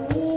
Ooh.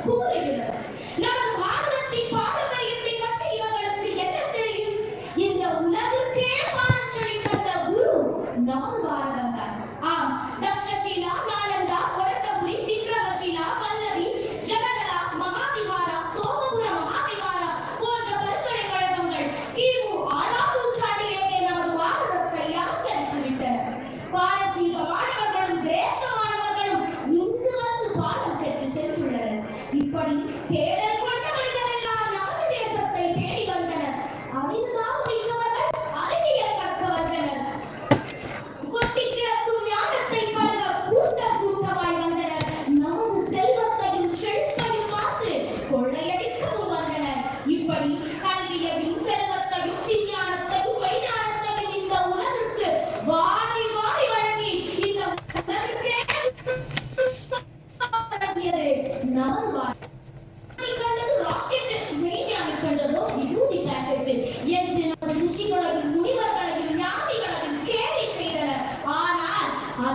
நெஞ்சம் குமுறுகிறது. நமது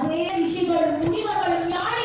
great ವಿಷಯಗಳು ಮುನಿಮಗಳು ನ್ಯಾಯ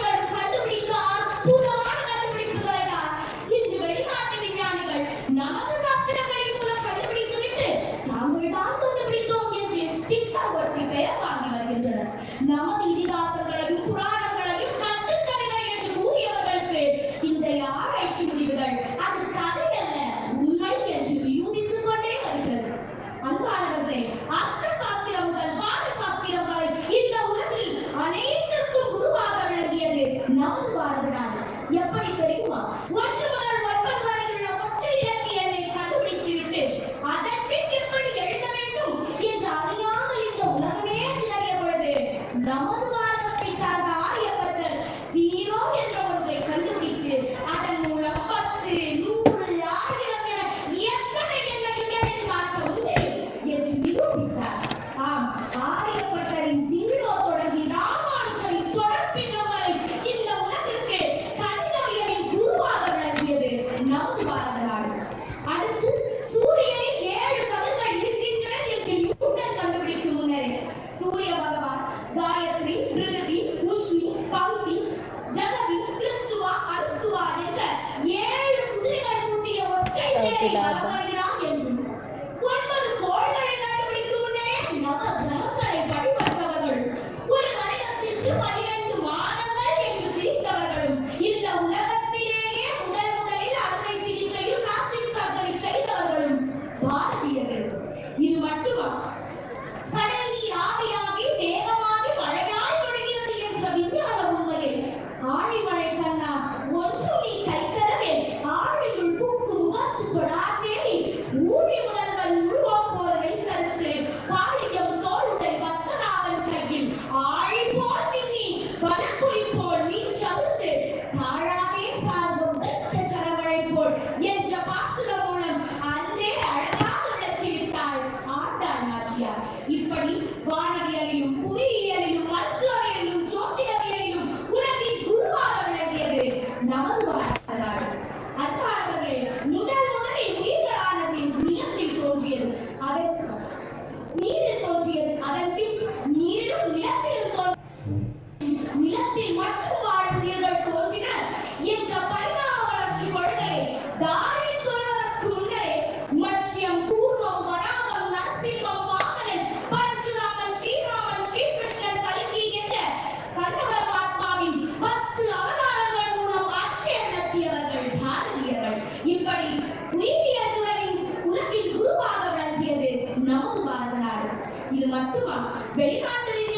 இது மட்டுமா வெளிநாட்டில்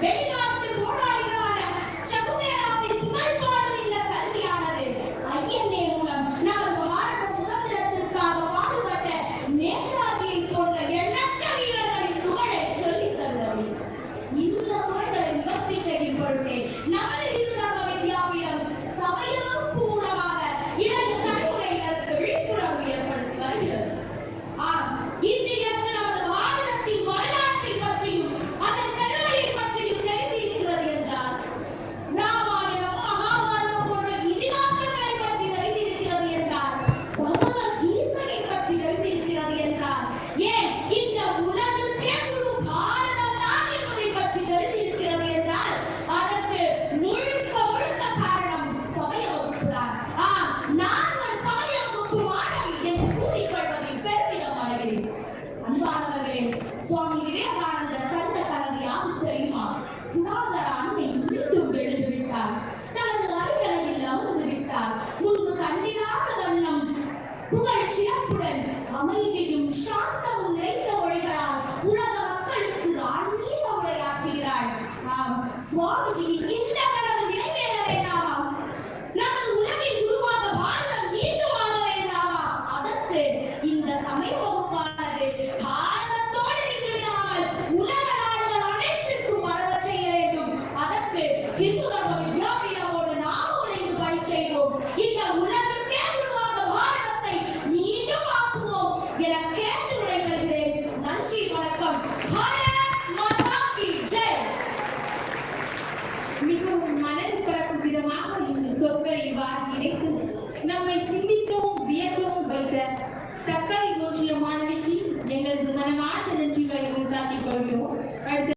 Baby. புகழ் சிறப்புடன் அமைதியும் சாந்தமும் நிறைந்த மொழிகளால் உலக மக்களுக்கு ஆன்மீக உரையாற்றுகிறாள். சுவாமிஜியின் இந்த வைத்த தக்காளி போற்றிய மாணவிக்கு எங்களது மனமார்ந்த நன்றிகளை உண்டாக்கிக் கொள்கிறோம். அடுத்த